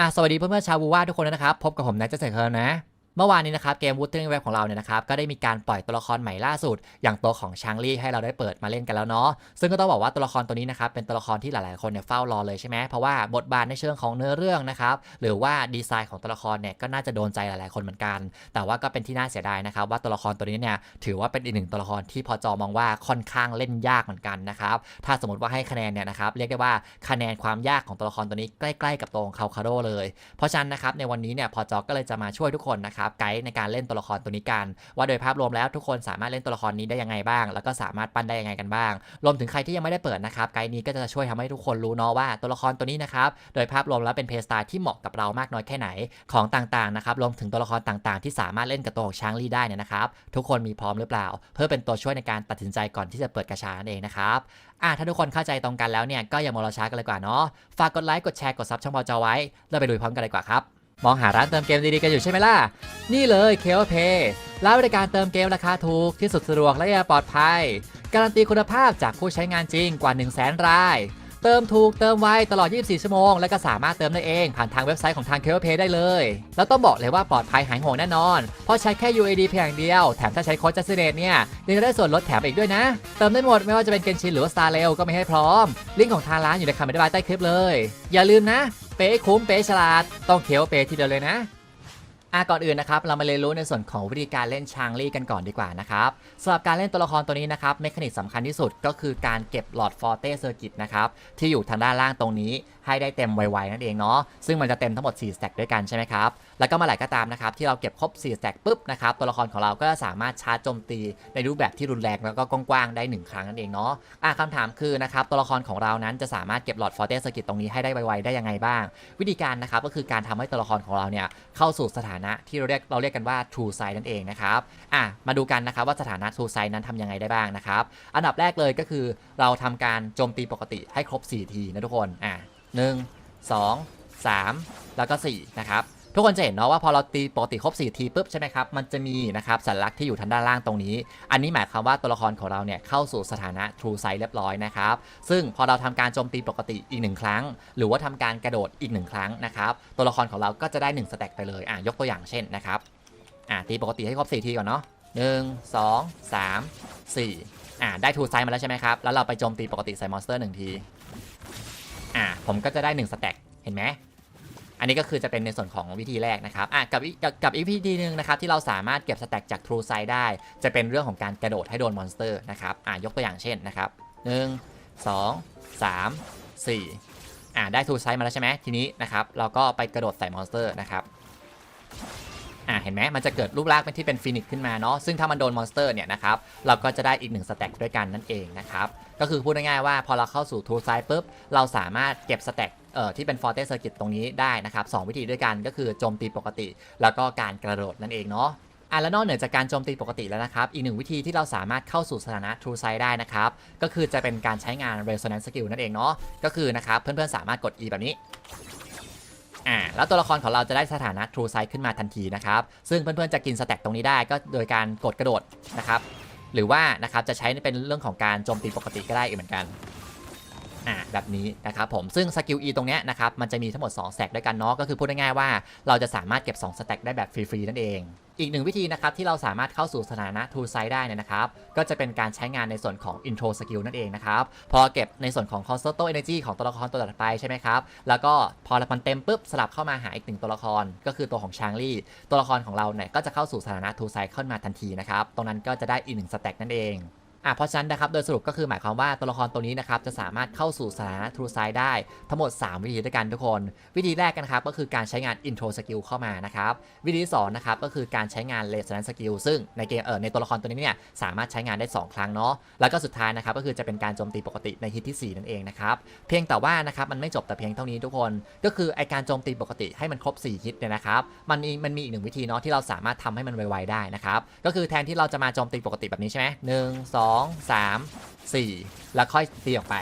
อะสวัสดีเพื่อนเพื่อนชาวบูว่าทุกคนด้วยนะครับ พบกับผมนะจะเจสันเคิร์นะ เมื่อวานนี้นะครับเกมวูตเทอร์เว็บของเราเนี่ยนะครับก็ได้มีการปล่อยตัวละครใหม่ล่าสุด อย่างตัวของชางลี่ให้เราได้เปิดมาเล่นกันแล้วเนาะซึ่งก็ต้องบอกว่าตัวละครตัวนี้นะครับเป็นตัวละครที่หลายๆคนเนี่ยเฝ้ารอเลยใช่ไหมเพราะว่าบทบาทในเชิงของเนื้อเรื่องนะครับหรือว่าดีไซน์ของตัวละครเนี่ยก็น่าจะโดนใจหลายๆคนเหมือนกัน แต่ว่าก็เป็นที่น่าเสียดายนะครับว่าตัวละครตัวนี้เนี่ยถือว่าเป็นอีกหนึ่งตัวละครที่พอจอมองว่าค่อนข้างเล่นยากเหมือนกันนะครับถ้าสมมติว่าให้คะแนนเนี่ยนะครับเรียกได้ว่าคะแนนความยากของตัวละครตัวนี้ใกล้ ๆ กับตัวของคาคาโดเลย เพราะฉะนั้นนะครับในวันนี้เนี่ยพอจอก็เลยจะมาช่วยทุกคนนะครับไกด์ในการเล่นตัวละครตัวนี้กัน ว่าโดยภาพรวมแล้วทุกคนสามารถเล่นตัวละครนี้ได้ยังไงบ้าง แล้วก็สามารถปั้นได้ยังไงกันบ้าง รวมถึงใครที่ยังไม่ได้เปิดนะครับไกด์นี้ก็จะช่วยทำให้ทุกคนรู้เนาะว่าตัวละครตัวนี้นะครับโดยภาพรวมแล้วเป็นเพย์สไตล์ที่เหมาะกับเรามากน้อยแค่ไหนของต่างๆนะครับรวมถึงตัวละครต่างๆ ที่สามารถเล่นกับตัวของช้างลี่ได้เนี่ยนะครับทุกคนมีพร้อมหรือเปล่า เพื่อเป็นตัวช่วยในการตัดสินใจก่อนที่จะเปิดกระชานั่นเองนะครับอะถ้าทุกคนเข้าใจตรงกันแล้วเนี่ยก็อย่ามารอช้ากันเลยกว่าเนาะฝากกดไลค์กดแชร์กดซับช่องพอจอไว้ แล้วไปลุยพร้อมกันเลยกว่าครับ มองหาร้านเติมเกมดีๆกันอยู่ใช่ไหมล่ะ นี่เลยเค o เพย์ร้านบริการเติมเกมราคาถูกที่สุดสะดวกและปลอดภัย การันตีคุณภาพจากผู้ใช้งานจริงกว่า 1 0 0 0 0แสนราย เติมถูกเติมไวตลอด 24 ชั่วโมง และก็สามารถเติมได้เอง ผ่านทางเว็บไซต์ของทางเค o เพย์ได้เลย แล้วต้องบอกเลยว่าปลอดภัยหายห่วงแน่นอน เพราะใช้แค่ UAD เพียงอย่างเดียว แถมถ้าใช้โค้ดจัสเดตเนี่ยยังจะได้ส่วนลดแถมอีกด้วยนะ เติมได้หมดไม่ว่าจะเป็นเกนชินหรือว่าสตาร์เลก็ไม่ให้พร้อม ลิงก์ของทางร้านอยู่ในคำอธิบายใต้คลิปเลย อย่าลืมนะ เป๊ะคุ้มเป๊ะฉลาด ต้องเค o เป๊ะทีเดียวเลยนะอะก่อนอื่นนะครับเรามาเรียนรู้ในส่วนของวิธีการเล่นชางลี่กันก่อนดีกว่านะครับสำหรับการเล่นตัวละครตัวนี้นะครับเมคานิกสำคัญที่สุดก็คือการเก็บหลอดฟอร์เตเซอร์กิตนะครับที่อยู่ทางด้านล่างตรงนี้ให้ได้เต็มไวๆนั่นเองเนาะซึ่งมันจะเต็มทั้งหมด4สแต็กด้วยกันใช่ไหมครับแล้วก็มาไหร่ก็ตามนะครับที่เราเก็บครบ4สแต็กปุ๊บนะครับตัวละครของเราก็จะสามารถชาร์จโจมตีในรูปแบบที่รุนแรงแล้วก็กว้างๆได้หนึ่งครั้งนั่นเองเนาะอะคำถามคือนะครับตัวละครของเรานั้นจะสามารถเก็บหลอดฟอร์เตเซอร์กิตตรงนี้ให้ได้ไวๆได้ยังไงบ้าง วิธีการนะครับก็คือการทำให้ตัวละครของเราเนี่ยเข้าสู่สถานะที่เราเรียกเราเรียกกันว่า true size นั่นเองนะครับอะมาดูกันนะครับว่าสถานะ true size นั้นทำยังไงได้บ้างนะครับอันดับแรกเลยก็คือเราทำการโจมตีปกติให้ครบ 4 ทีนะทุกคนอะ หนึ่งสองสามแล้วก็ 4 นะครับ ทุกคนจะเห็นเนาะว่าพอเราตีปกติครบ4ทีปุ๊บใช่ไหมครับ มันจะมีนะครับสัญลักษณ์ที่อยู่ทางด้านล่างตรงนี้ อันนี้หมายความว่าตัวละครของเราเนี่ยเข้าสู่สถานะ true size เรียบร้อยนะครับ ซึ่งพอเราทำการโจมตีปกติอีกหนึ่งครั้ง หรือว่าทำการกระโดดอีกหนึ่งครั้งนะครับ ตัวละครของเราก็จะได้1สแต็กไปเลยอะยกตัวอย่างเช่นนะครับอะตีปกติให้ครบ4ทีก่อนเนาะหนึ่งสองสามสี่อะได้ true size มาแล้วใช่ไหมครับ แล้วเราไปโจมตีปกติใส่มอนสเตอร์หนึ่งที ผมก็จะได้1สแต็กเห็นไหมอันนี้ก็คือจะเป็นในส่วนของวิธีแรกนะครับอะกับกับกับอีกวิธีหนึ่งนะครับที่เราสามารถเก็บสแต็กจาก True Size ได้ จะเป็นเรื่องของการกระโดดให้โดนมอนสเตอร์นะครับอะยกตัวอย่างเช่นนะครับ1 2 3 4อะได้ True Size มาแล้วใช่ไหมทีนี้นะครับเราก็ไปกระโดดใส่มอนสเตอร์นะครับ อะเห็นไหมมันจะเกิดรูปร่างเป็นที่เป็นฟินิกขึ้นมาเนาะซึ่งถ้ามันโดนมอนสเตอร์เนี่ยนะครับเราก็จะได้อีกหนึ่งสแต็กด้วยกันนั่นเองนะครับก็คือพูดง่ายๆว่าพอเราเข้าสู่ True Size ปุ๊บเราสามารถเก็บสแต็กเอ่อที่เป็น Forte Circuit ตรงนี้ได้นะครับสองวิธีด้วยกันก็คือโจมตีปกติ แล้วก็การกระโดดนั่นเองเนาะอะแล้วนอกเหนือจากการโจมตีปกติแล้วนะครับ อีกหนึ่งวิธีที่เราสามารถเข้าสู่สถานะ True Size ได้นะครับ ก็คือจะเป็นการใช้งาน Resonance Skill นั่นเองเนาะก็คือนะครับเพื่อนๆสามารถกด E แบบนี้ อ่าแล้วตัวละครของเราจะได้สถานะ True Size ขึ้นมาทันทีนะครับ ซึ่งเพื่อนๆจะกินสแต็กตรงนี้ได้ก็โดยการกดกระโดดนะครับ หรือว่านะครับจะใช้เป็นเรื่องของการโจมตีปกติก็ได้อีกเหมือนกัน อ่าแบบนี้นะครับผมซึ่งสกิล E ตรงเนี้ยนะครับมันจะมีทั้งหมด2สแต็กด้วยกันเนาะก็คือพูดง่ายๆว่าเราจะสามารถเก็บ2สแต็กได้แบบฟรีๆนั่นเอง อีกหนึ่งวิธีนะครับที่เราสามารถเข้าสู่สถานะ True Size ได้เนี่ยนะครับก็จะเป็นการใช้งานในส่วนของ Intro Skill นั่นเองนะครับพอเก็บในส่วนของ Concerto Energy ของตัวละครตัวถัดไปใช่ไหมครับแล้วก็พอมันเต็มปุ๊บสลับเข้ามาหาอีกหนึ่งตัวละคร ก็คือตัวของชางลี่ตัวละครของเราเนี่ยก็จะเข้าสู่สถานะ True Size ขึ้นมาทันทีนะครับตรงนั้นก็จะได้อีกหนึ่งสแต็กนั่นเอง อะเพราะฉะนั้นนะครับโดยสรุปก็คือหมายความว่าตัวละครตัวนี้นะครับจะสามารถเข้าสู่สถานะ True Size ได้ทั้งหมด 3 วิธีด้วยกันทุกคน วิธีแรกกันครับก็คือการใช้งาน Intro Skill เข้ามานะครับวิธีที่สองนะครับก็คือการใช้งาน Resonance Skill ซึ่งในเกมเออในตัวละครตัวนี้เนี่ยสามารถใช้งานได้ 2 ครั้งเนาะแล้วก็สุดท้ายนะครับก็คือจะเป็นการโจมตีปกติในฮิตที่ 4 นั่นเองนะครับเพียงแต่ว่านะครับมันไม่จบแต่เพียงเท่านี้ทุกคน ก็คือไอการโจมตีปกติให้มันครบ 4 ฮิตเนี่ยนะครับมันมีมันมีอีกหนึ่งวิธีเนาะที่เราสามารถทำให้มันไวๆได้นะครับก็คือแทนที่เราจะมาโจมตีปกติแบบนี้ใช่ไหมหนึ่งสองสาม4แล้วค่อยตีออกไป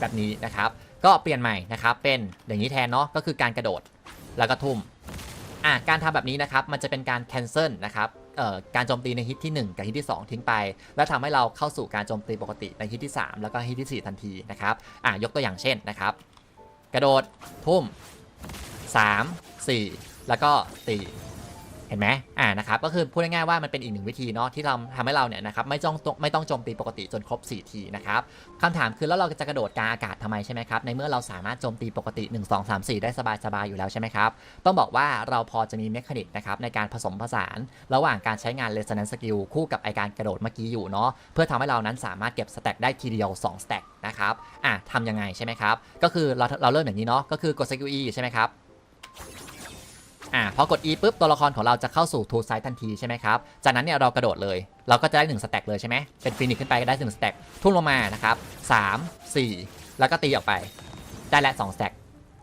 แบบนี้นะครับ ก็เปลี่ยนใหม่นะครับเป็นอย่างนี้แทนเนาะก็คือการกระโดดแล้วก็ทุ่มอะการทำแบบนี้นะครับมันจะเป็นการ cancel นะครับเอ่อการโจมตีในฮิตที่ 1 กับฮิตที่ 2 ทิ้งไป แล้วทำให้เราเข้าสู่การโจมตีปกติในฮิตที่ 3 แล้วก็ฮิตที่ 4 ทันทีนะครับอะยกตัวอย่างเช่นนะครับ กระโดดทุ่ม 3 4 แล้วก็ตี เห็นไหมอ่านะครับก็คือพูดง่ายๆว่ามันเป็นอีกหนึ่งวิธีเนาะที่เราทำให้เราเนี่ยนะครับไม่ต้องไม่ต้องโจมตีปกติจนครบ 4 ทีนะครับคำถามคือแล้วเราจะกระโดดกลางอากาศทำไมใช่ไหมครับในเมื่อเราสามารถโจมตีปกติ 1 2 3 4 ได้สบายๆอยู่แล้วใช่ไหมครับต้องบอกว่าเราพอจะมีเมคานิกนะครับในการผสมผสาน ระหว่างการใช้งาน Resonance Skill คู่กับไอการกระโดดเมื่อกี้อยู่เนาะเพื่อทำให้เรานั้นสามารถเก็บสแต็กได้ทีเดียว2สแต็กนะครับอะทำยังไงใช่ไหมครับก็คือเราเราเริ่มอย่างนี้เนาะก็คือกด Skill E ใช่ไหมครับ อะพอกด E ปุ๊บตัวละครของเราจะเข้าสู่ Tool Side ทันทีใช่ไหมครับ จากนั้นเนี่ยเรากระโดดเลย เราก็จะได้1สแต็กเลยใช่ไหมเป็นฟินิกขึ้นไปก็ได้1สแต็กทุ่มลงมานะครับ3 4 แล้วก็ตีออกไป ได้และ2สแต็ก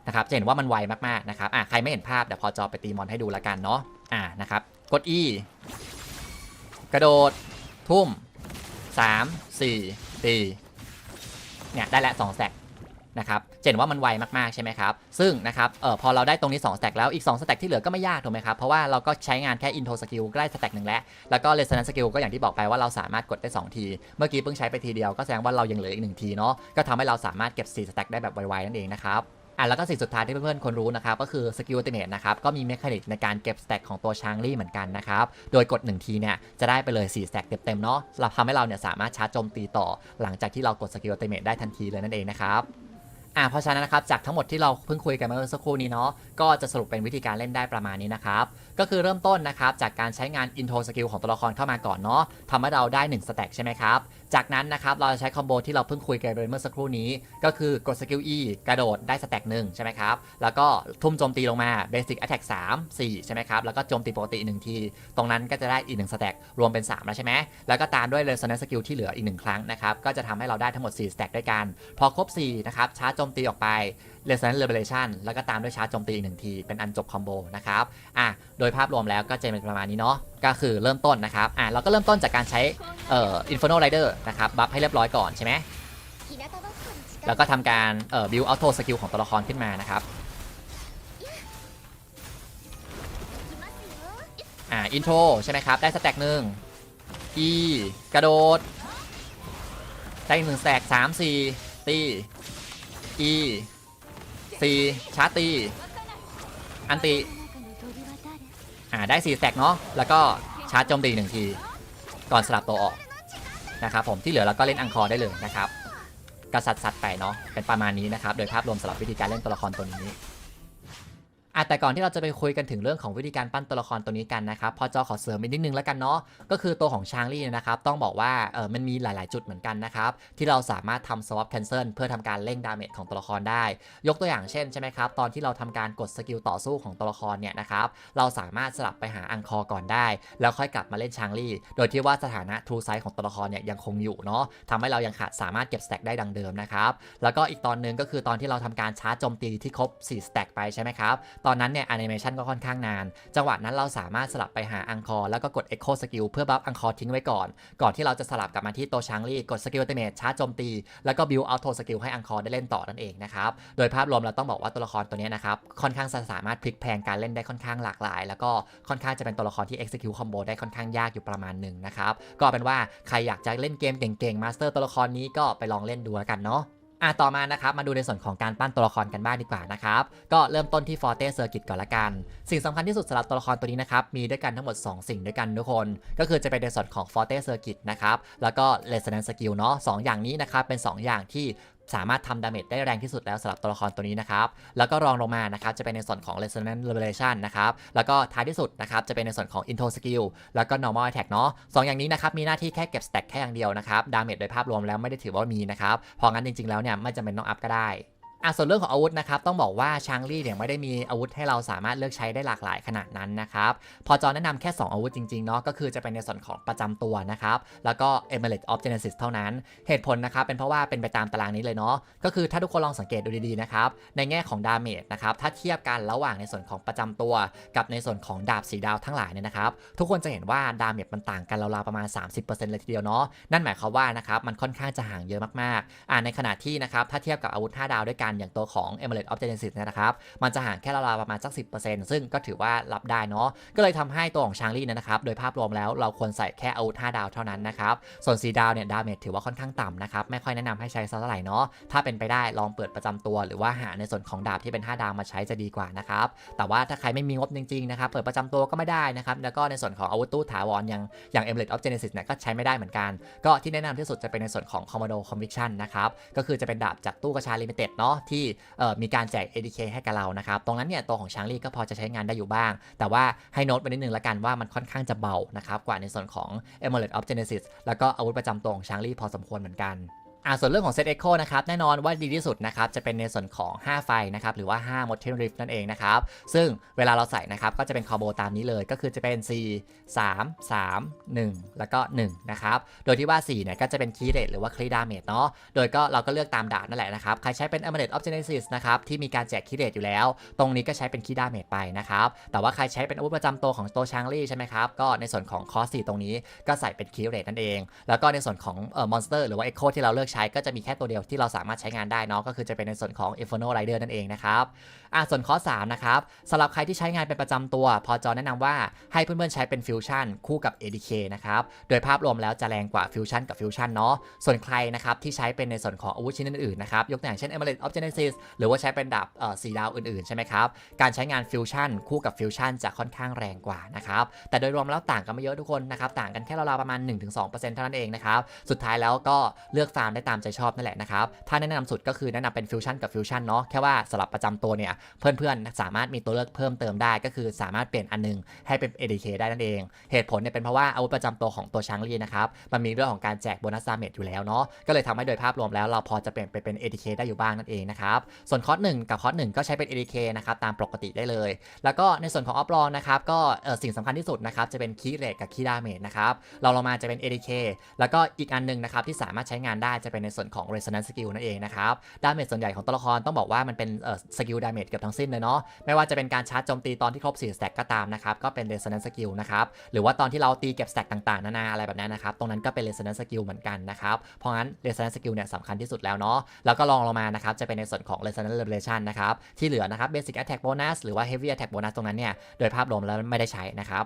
นะครับจะเห็นว่ามันไวมากๆนะครับอะใครไม่เห็นภาพเดี๋ยวพอจอไปตีมอนให้ดูแล้วกันเนาะอ่านะครับกด E กระโดด ทุ่ม 3 4ตีเนี่ยได้แล้ว2สแต็ก นะครับจะเห็นว่ามันไวมากๆใช่ไหมครับ ซึ่งนะครับเออพอเราได้ตรงนี้2สแต็กแล้วอีก2สแต็กที่เหลือก็ไม่ยากถูกไหมครับ เพราะว่าเราก็ใช้งานแค่ intro skill ก็ได้สแต็กหนึ่งแล้ว แล้วก็ resonance skill ก็อย่างที่บอกไปว่าเราสามารถกดได้ 2 ที เมื่อกี้เพิ่งใช้ไปทีเดียวก็แสดงว่าเรายังเหลืออีก 1 ทีเนาะก็ทำให้เราสามารถเก็บ4สแต็กได้แบบไวๆนั่นเองนะครับอะแล้วก็สิ่งสุดท้ายที่เพื่อนๆคนรู้นะครับก็คือสกิล ultimate นะครับก็มีเมคานิกในการเก็บสแต็กของตัวชางลี่เหมือนกันนะครับโดยกด 1 ทีเนี่ยจะได้ไปเลย4สแต็กเต็มๆเนาะเราทำให้เราเนี่ยสามารถชาร์จโจมตีต่อ หลังจากที่เรากดสกิล ultimate ได้ทันทีเลยนั่นเองนะครับ อ่าเพราะฉะนั้นนะครับจากทั้งหมดที่เราเพิ่งคุยกันมาเมื่อสักครู่นี้เนาะก็จะสรุปเป็นวิธีการเล่นได้ประมาณนี้นะครับ ก็คือเริ่มต้นนะครับจากการใช้งาน intro skill ของตัวละครเข้ามาก่อนเนาะทำให้เราได้1สแต็กใช่ไหมครับ จากนั้นนะครับเราจะใช้คอมโบที่เราเพิ่งคุยกันไปเมื่อสักครู่นี้ ก็คือกดสกิล E กระโดดได้สแต็กหนึ่งใช่ไหมครับ แล้วก็ทุ่มโจมตีลงมา Basic Attack 3 4ใช่ไหมครับ แล้วก็โจมตีปกติ 1 ที ตรงนั้นก็จะได้อีก1สแต็กรวมเป็น 3 แล้วใช่ไหม แล้วก็ตามด้วย Resonance Skill ที่เหลืออีก 1 ครั้งนะครับ ก็จะทำให้เราได้ทั้งหมด4สแต็กด้วยกัน พอครบ4นะครับชาร์จโจมตีออกไป Resonance Liberation แล้วก็ตามด้วยชาร์จโจมตีอีกหนึ่งที เป็นอันจบคอมโบนะครับอะโดยภาพรวมแล้วก็จะเป็นประมาณนี้เนาะก็คือเริ่มต้นนะครับอะเราก็เริ่มต้นจากการใช้เอ่อ Inferno Rider นะครับบัฟให้เรียบร้อยก่อนใช่ไหมแล้วก็ทำการเอ่อ build auto skill ของตัวละครขึ้นมานะครับอ่า intro ใช่ไหมครับ ได้สแต็กหนึ่ง e กระโดด ได้หนึ่งสแต็กสามสี่ตี e สี่ชาร์ตี อันติ อ่า ได้สี่แต็กเนาะ แล้วก็ชาร์จโจมตีหนึ่งที ก่อนสลับตัวออกนะครับผม ที่เหลือเราก็เล่นอังคอร์ได้เลยนะครับกระสัดสัดไปเนาะ เป็นประมาณนี้นะครับ โดยภาพรวมสำหรับวิธีการเล่นตัวละครตัวนี้ อะแต่ก่อนที่เราจะไปคุยกันถึงเรื่องของวิธีการปั้นตัวละครตัวนี้กันนะครับพอจอขอเสริมอีกนิดนึงแล้วกันเนาะก็คือตัวของชางลี่เนยนะครับต้องบอกว่าเออมันมีหลาย ๆ จุดเหมือนกันนะครับที่เราสามารถทำ swap cancel เพื่อทำการเร่งดาเมจของตัวละครได้ ยกตัวอย่างเช่นใช่ไหมครับตอนที่เราทำการกดสกิลต่อสู้ของตัวละครเนี่ยนะครับเราสามารถสลับไปหาอังคอก่อนได้ แล้วค่อยกลับมาเล่นชางลี่ โดยที่ว่าสถานะ true size ของตัวละครเนี่ยยังคงอยู่เนาะทำให้เรายังขาดสามารถเก็บสแต็กได้ดังเดิมนะครับแล้วก็อีกตอนหนึงก็คือตอนที่เราทำการชาร์จโจมตีที่ครบ4สแต็กไปใช่ไหมครับตอนนั้นเนี่ยแอนิเมชันก็ค่อนข้างนาน จังหวะนั้นเราสามารถสลับไปหาอังคอร์แล้วก็กด Echo Skill เพื่อบัฟอังคอร์ทิ้งไว้ก่อน ก่อนที่เราจะสลับกลับมาที่โตชางลี่กดสกิลเตเมชาร์จโจมตี แล้วก็บิวอัลโทสกิลให้อังคอร์ได้เล่นต่อนั่นเองนะครับ โดยภาพรวมเราต้องบอกว่าตัวละครตัวนี้นะครับค่อนข้างจะสามารถพลิกแพลงการเล่นได้ค่อนข้างหลากหลาย แล้วก็ค่อนข้างจะเป็นตัวละครที่ execute combo ได้ค่อนข้างยากอยู่ประมาณหนึ่งนะครับก็เอาเป็นว่าใครอยากจะเล่นเกมเก่งๆมาสเตอร์ตัวละครนี้ก็ไปลองเล่นดูแล้วกันเนาะ อะต่อมานะครับมาดูในส่วนของการปั้นตัวละครกันบ้างดีกว่านะครับก็เริ่มต้นที่ Forte Circuit ก่อนละกัน สิ่งสำคัญที่สุดสำหรับตัวละครตัวนี้นะครับมีด้วยกันทั้งหมด 2 สิ่งด้วยกันทุกคน ก็คือจะเป็นในส่วนของ Forte Circuit นะครับแล้วก็ Resonance Skill เนาะสองอย่างนี้นะครับเป็น 2 อย่างที่ สามารถทำดาเมจได้แรงที่สุดแล้วสำหรับตัวละครตัวนี้นะครับ แล้วก็รองลงมานะครับจะเป็นในส่วนของ resonance revelation นะครับ แล้วก็ท้ายที่สุดนะครับจะเป็นในส่วนของ Intro Skill แล้วก็ Normal Attack เนาะสองอย่างนี้นะครับมีหน้าที่แค่เก็บ stack แค่อย่างเดียวนะครับ ดาเมจโดยภาพรวมแล้วไม่ได้ถือว่ามีนะครับเพราะงั้นจริงๆแล้วเนี่ยไม่จำเป็นต้องอัพก็ได้ อะส่วนเรื่องของอาวุธนะครับต้องบอกว่าชางลี่เนี่ยไม่ได้มีอาวุธให้เราสามารถเลือกใช้ได้หลากหลายขนาดนั้นนะครับพอจอแนะนำแค่ 2 อาวุธจริงๆเนาะก็คือจะเป็นในส่วนของประจำตัวนะครับแล้วก็ Amulet of Genesis เท่านั้น เหตุผลนะครับเป็นเพราะว่าเป็นไปตามตารางนี้เลยเนาะก็คือถ้าทุกคนลองสังเกตดูดีๆนะครับในแง่ของดาเมจนะครับถ้าเทียบกันระหว่างในส่วนของประจำตัว กับในส่วนของดาบสีดาวทั้งหลายเนี่ยนะครับทุกคนจะเห็นว่าดาเมจมันต่างกันราวๆประมาณ 30%เลยทีเดียวเนาะนั่นหมายความว่านะครับมันค่อนข้างจะห่างเยอะมากๆอ่าในขณะที่นะครับถ้าเทียบกับอาวุธ 5 ดาวด้วยกันกันอย่างตัวของ e m e r a l d of Genesis เนยนะครับ มันจะห่างแค่ราวๆประมาณสัก 10%ซึ่งก็ถือว่ารับได้เนาะ ก็เลยทำให้ตัวของชางลี่เนี่ยนะครับ โดยภาพรวมแล้วเราควรใส่แค่อาวุธ5ดาวเท่านั้นนะครับ ส่วน 4 ดาวเนี่ยดาเมจถือว่าค่อนข้างต่ำนะครับ ไม่ค่อยแนะนำให้ใช้สักเท่าไหร่เนาะ ถ้าเป็นไปได้ลองเปิดประจำตัว หรือว่าหาในส่วนของดาบที่เป็น 5 ดาวมาใช้จะดีกว่านะครับ แต่ว่าถ้าใครไม่มีงบจริงๆนะครับเปิดประจำตัวก็ไม่ได้นะครับ แล้วก็ในส่วนของอาวุธตู้ถาวรอย่างอย่าง e m e r a l d of Genesis เนี่ยก็ใช้ไม่ได้เหมือนกัน ก็ที่แนะนำที่สุดจะเป็นในส่วนของ Commando Conviction นะครับก็คือจะเป็นดาบจากตู้กระชาลิมิเต็ดเนาะที่มีการแจก ADK ให้กับเรานะครับตรงนั้นเนี่ยตัวของชางลี่ก็พอจะใช้งานได้อยู่บ้าง แต่ว่าให้โน้ตไปนิดนึงละกันว่ามันค่อนข้างจะเบานะครับกว่าในส่วนของ e m u l a l d of Genesis แล้วก็อาวุธประจำตัวของชางลี่พอสมควรเหมือนกัน อ่าส่วนเรื่องของ Set Echo นะครับแน่นอนว่าดีที่สุดนะครับจะเป็นในส่วนของ 5 ไฟนะครับหรือว่า 5 Motion Rift นั่นเองนะครับซึ่งเวลาเราใส่นะครับก็จะเป็นคอโบตามนี้เลยก็คือจะเป็น 4 3 3 1 แล้วก็1นะครับโดยที่ว่า4เนี่ยก็จะเป็นคีย์เรทหรือว่าคลีดาเมจเนาะโดยก็เราก็เลือกตามดาบนั่นแหละนะครับใครใช้เป็น a m u l e t of Genesis นะครับที่มีการแจกคีย์เรทอยู่แล้ว ตรงนี้ก็ใช้เป็นคีดาเมจไปนะครับแต่ว่าใครใช้เป็นอาวุธประจำตัวของโตชางลี่ใช่ไหมครับก็ในส่วนของคอส4ตรงนี้ก็ใส่เป็นคีย์เรทนั่นเอง แล้วก็ในส่วนของเอ่อมอนสเตอร์หรือว่า Echo ที่เราเลือกใช้ก็จะมีแค่ตัวเดียวที่เราสามารถใช้งานได้เนาะก็คือจะเป็นในส่วนของ Inferno Rider นั่นเองนะครับอะส่วนข้อ3นะครับสำหรับใครที่ใช้งานเป็นประจำตัว พอจอแนะนำว่าให้เพื่อนๆใช้เป็นฟิวชั่นคู่กับ ADK นะครับโดยภาพรวมแล้วจะแรงกว่าฟิวชั่นกับฟิวชั่นเนาะส่วนใครนะครับที่ใช้เป็นในส่วนของอาวุธชิ้นอื่นๆนะครับยกตัวอย่างเช่น e m e r a l d of Genesis หรือว่าใช้เป็นดาบเอ่อสีดาวอื่นๆใช่ไหมครับการใช้งานฟิวชั่นคู่กับฟิวชั่นจะค่อนข้างแรงกว่านะครับแต่โดยรวมแล้วต่างกันไม่เยอะทุกคนนะครับต่างกันแค่ราวๆประมาณ 1-2%เท่านั้นเองนะครับสุดท้ายแล้วก็เลือกฟาร์มได้ตามใจชอบนั่นแหละนะครับ ถ้าแนะนำสุดก็คือแนะนำเป็นฟิวชั่นกับฟิวชั่นเนาะ แค่ว่าสลับประจำตัวเนี่ย เพื่อนๆ สามารถมีตัวเลือกเพิ่มเติมได้ก็คือสามารถเปลี่ยนอันนึงให้เป็น ADK ได้นั่นเอง เหตุผลเนี่ยเป็นเพราะว่าอาวุธประจำตัวของตัวชางลีนะครับ มันมีเรื่องของการแจกโบนัสดาเมจอยู่แล้วเนาะ ก็เลยทำให้โดยภาพรวมแล้วเราพอจะเปลี่ยนไปเป็น ADK ได้อยู่บ้างนั่นเองนะครับ ส่วนคอร์สหนึ่งกับคอร์สหนึ่งก็ใช้เป็น ADK นะครับตามปกติได้เลย แล้วก็ในส่วนของออฟลองนะครับก็สิ่งสำคัญที่สุดนะครับจะเป็นคีเรทกับคีดาเมจนะครับเราลงมาจะเป็น ADK แล้วก็อีกอันหนึงนะครับที่สามารถใช้งานได้จะเป็นในส่วนของ Resonance Skill นั่นเองนะครับ ดาเมจส่วนใหญ่ของตัวละครต้องบอกว่ามันเป็นเอ่อสกิลดาเมจเกือบทั้งสิ้นเลยเนาะ ไม่ว่าจะเป็นการชาร์จโจมตีตอนที่ครบ4 stack ก็ตามนะครับ ก็เป็น Resonance Skill นะครับ หรือว่าตอนที่เราตีเก็บ stack ต่างๆ นานาอะไรแบบนั้นนะครับ ตรงนั้นก็เป็น Resonance Skill เหมือนกันนะครับ เพราะงั้น Resonance Skill เนี่ยสำคัญที่สุดแล้วเนาะ แล้วก็ลองลงมานะครับ จะเป็นในส่วนของ Resonance Revelation นะครับ ที่เหลือนะครับ Basic Attack Bonus หรือว่า Heavy Attack Bonus ตรงนั้นเนี่ย โดยภาพรวมแล้วไม่ได้ใช้นะครับ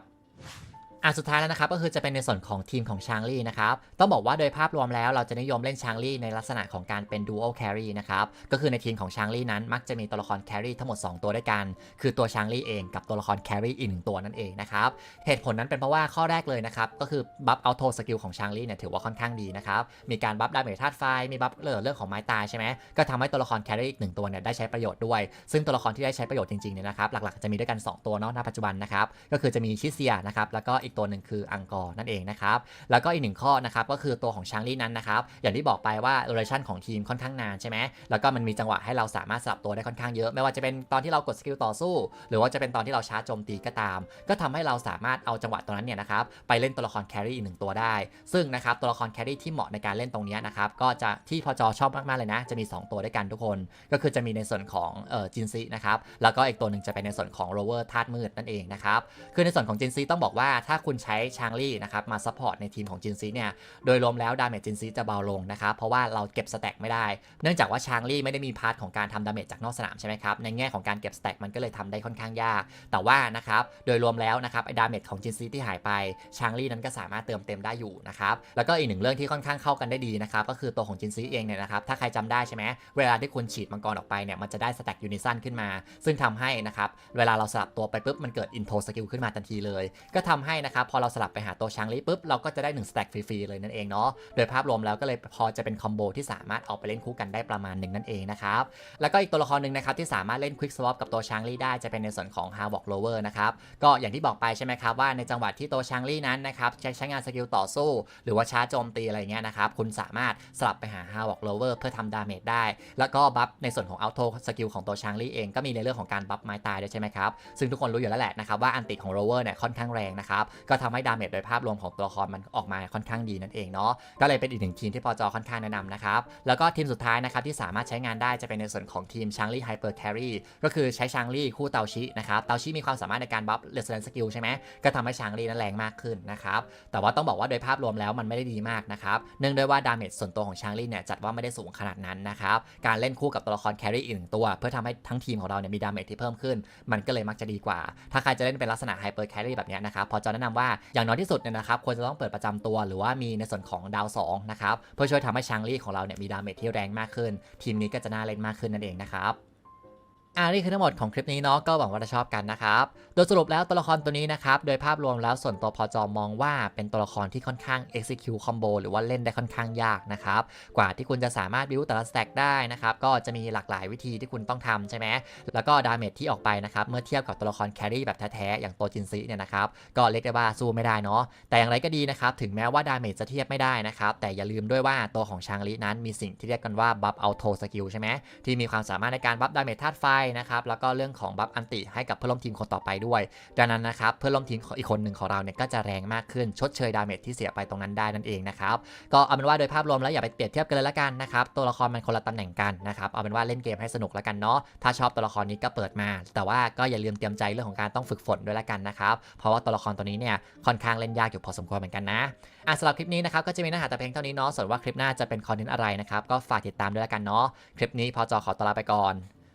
อะสุดท้ายแล้วนะครับก็คือจะเป็นในส่วนของทีมของชางลี่นะครับต้องบอกว่าโดยภาพรวมแล้วเราจะนิยมเล่นชางลี่ในลักษณะของการเป็น dual carry นะครับก็คือในทีมของชางลี่นั้นมักจะมีตัวละคร carry ทั้งหมด 2 ตัวด้วยกัน คือตัวชางลี่เองกับตัวละคร carry อีกหนึ่งตัวนั่นเองนะครับเหตุผลนั้นเป็นเพราะว่าข้อแรกเลยนะครับก็คือบัฟเอัลโทสกิลของชางลี่เนี่ยถือว่าค่อนข้างดีนะครับมีการบัฟดาเมจธาตุไฟมีบัฟเรื่องของไม้ตายใช่ไหมก็ทำให้ตัวละคร carry อีกหนึ่งตัวเนี่ยได้ใช้ประโยชน์ด้วย ซึ่งตัวละครที่ได้ใช้ประโยชน์จริงๆเนี่ยนะครับหลักๆจะมีด้วยกัน 2 ตัวเนาะณปัจจุบันนะครับก็คือจะมีชิเซียนะครับแล้วก็อีกตัวหนึ่งคืออังกอร์นั่นเองนะครับ แล้วก็อีกหนึ่งข้อนะครับก็คือตัวของชางลี่นั้นนะครับ อย่างที่บอกไปว่าโรเลชันของทีมค่อนข้างนานใช่ไหมแล้วก็มันมีจังหวะให้เราสามารถสลับตัวได้ค่อนข้างเยอะ ไม่ว่าจะเป็นตอนที่เรากดสกิลต่อสู้ หรือว่าจะเป็นตอนที่เราชาร์จโจมตีก็ตาม ก็ทำให้เราสามารถเอาจังหวะตรงนั้นเนี่ยนะครับไปเล่นตัวละครแครี่อีกหนึ่งตัวได้ ซึ่งนะครับตัวละครแครี่ที่เหมาะในการเล่นตรงนี้นะครับก็จะที่พอจอชอบมากๆเลยนะ จะมี 2 ตัวด้วยกันทุกคน ก็คือจะมีในส่วนของเอ่อจินซีนะครับแล้วก็อีกตัวหนึ่งจะเป็นในส่วนของโรเวอร์ธาตุมืดนั่นเองนะครับคือในส่วนของจินซีต้องบอกว่าถ้าคุณใช้ชางลี่นะครับมาซัพพอร์ตในทีมของจินซีเนี่ยโดยรวมแล้วดาเมจจินซีจะเบาลงนะครับเพราะว่าเราเก็บสแต็กไม่ได้ เนื่องจากว่าชางลี่ไม่ได้มีพาร์ทของการทำดาเมจจากนอกสนามใช่ไหมครับในแง่ของการเก็บสแต็กมันก็เลยทำได้ค่อนข้างยาก แต่ว่านะครับโดยรวมแล้วนะครับไอ้ดาเมจของจินซีที่หายไปชางลี่นั้นก็สามารถเติมเต็มได้อยู่นะครับแล้วก็อีกหนึ่งเรื่องที่ค่อนข้างเข้ากันได้ดีนะครับก็คือตัวของจินซีเองเนี่ยนะครับถ้าใครจำได้ใช่ไหมเวลาที่คุณฉีดมังกรออกไปเนี่ยมันจะได้สแต็กยูนิซันขึ้นมา ซึ่งทำให้นะครับเวลาเราสลับตัวไปปุ๊บมันเกิดอินโทสกิลขึ้นมาทันทีเลย ก็ทำให้นะครับพอเราสลับไปหาตัวช้างลี่ปุ๊บเราก็จะได้1สแต็กฟรีๆเลยนั่นเองเนาะโดยภาพรวมแล้วก็เลยพอจะเป็นคอมโบที่สามารถเอาไปเล่นคู่กันได้ประมาณหนึ่งนั่นเองนะครับแล้วก็อีกตัวละครหนึ่งนะครับที่สามารถเล่น Quick Swap กับตัวช้างลี่ได้จะเป็นในส่วนของ h a r w o k Lower นะครับก็อย่างที่บอกไปใช่ไหมครับว่าในจังหวะที่ตัวช้างลี่นั้นนะครับใช้ใช้งานสกิลต่อสู้ หรือว่าชาร์จโจมตีอะไรเงี้ยนะครับคุณสามารถสลับไปหา h a r w o k Lower เพื่อทำดาเมจได้ แล้วก็บัฟในส่วนของ Auto สกิลของตัวช้างลี่เองก็มีในเรื่องของการบัฟไม้ตายด้วยใช่ไหมครับซึ่งทุกคนรู้อยู่แล้วแหละนะครับว่าอันติของ Rover เนี่ยค่อนข้างแรงนะครับก็ทำให้ดาเมจโดยภาพรวมของตัวละครมันออกมาค่อนข้างดีนั่นเองเนาะก็เลยเป็นอีกหนึ่งทีมที่พอจอค่อนข้างแนะนำนะครับแล้วก็ทีมสุดท้ายนะครับที่สามารถใช้งานได้จะเป็นในส่วนของทีมชางลี่ไฮเปอร์แครีก็คือใช้ชางลี่คู่เตาชินะครับเตาชิมีความสามารถในการบัฟเลสเซนสกิลใช่ไหมก็ทำให้ชางลี่นั้นแรงมากขึ้นนะครับแต่ว่าต้องบอกว่าโดยภาพรวมแล้วมันไม่ได้ดีมากนะครับเนื่องด้วยว่าดาเมจส่วนตัวของชางลี่เนี่ยจัดว่าไม่ได้สูงขนาดนั้นนะครับการเล่นคู่กับตัวละครแครีอีกหนึ่งตัว เพื่อทำให้ทั้งทีมของเราเนี่ยมีดาเมจที่เพิ่มขึ้น มันก็เลยมักจะดีกว่า ถ้าใครจะเล่นเป็นลักษณะไฮเปอร์แครีแบบนี้นะครับพอจะแนะนำว่าอย่างน้อยที่สุดเนี่ยนะครับควรจะต้องเปิดประจำตัวหรือว่ามีในส่วนของดาว2นะครับเพื่อช่วยทำให้ชางลี่ของเราเนี่ยมีดาเมจที่แรงมากขึ้น ทีมนี้ก็จะน่าเล่นมากขึ้นนั่นเองนะครับ อ่านี่คือทั้งหมดของคลิปนี้เนาะก็หวังว่าจะชอบกันนะครับ โดยสรุปแล้วตัวละครตัวนี้นะครับ โดยภาพรวมแล้วส่วนตัวพอจอมองว่าเป็นตัวละครที่ค่อนข้าง execute combo หรือว่าเล่นได้ค่อนข้างยากนะครับ กว่าที่คุณจะสามารถบิวแต่ละ stack ได้นะครับ ก็จะมีหลากหลายวิธีที่คุณต้องทำใช่ไหมแล้วก็ดาเมจที่ออกไปนะครับเมื่อเทียบกับตัวละครแครี่แบบแท้ๆอย่างตัวจินซีเนี่ยนะครับก็เรียกได้ว่าสู้ไม่ได้เนาะแต่อย่างไรก็ดีนะครับถึงแม้ว่าดาเมจจะเทียบไม่ได้นะครับแต่อย่าลืมด้วยว่าตัวของชางลีนั้นมีสิ่งที่เรียกกันว่าบัฟเอาโทสกิลใช่ไหมที่มีความสามารถในการบัฟดาเมจธาตุไฟนะครับแล้วก็เรื่องของบัฟอันติให้กับเพื่อนร่วมทีมคนต่อไปด้วย ดังนั้นนะครับเพื่อนร่วมทีมอีกคนหนึ่งของเราเนี่ยก็จะแรงมากขึ้นชดเชยดาเมจที่เสียไปตรงนั้นได้นั่นเองนะครับก็เอาเป็นว่าโดยภาพรวมแล้วอย่าไปเปรียบเทียบกันเลยละกันนะครับตัวละครมันคนละตำแหน่งกันนะครับเอาเป็นว่าเล่นเกมให้สนุกละกันเนาะถ้าชอบตัวละครนี้ก็เปิดมา แต่ว่าก็อย่าลืมเตรียมใจเรื่องของการต้องฝึกฝนด้วยละกันนะครับเพราะว่าตัวละครตัวนี้เนี่ยค่อนข้างเล่นยากอยู่พอสมควรเหมือนกันนะอะสำหรับคลิปนี้นะครับก็จะมีเนื้อหาแต่เพียงเท่านี้เนาะส่วนว่าคลิปหน้าจะเป็นคอนเทนต์อะไรนะครับก็ฝากติดตามด้วยละกันเนาะคลิปนี้พอจอขอตัวลาไปก่อน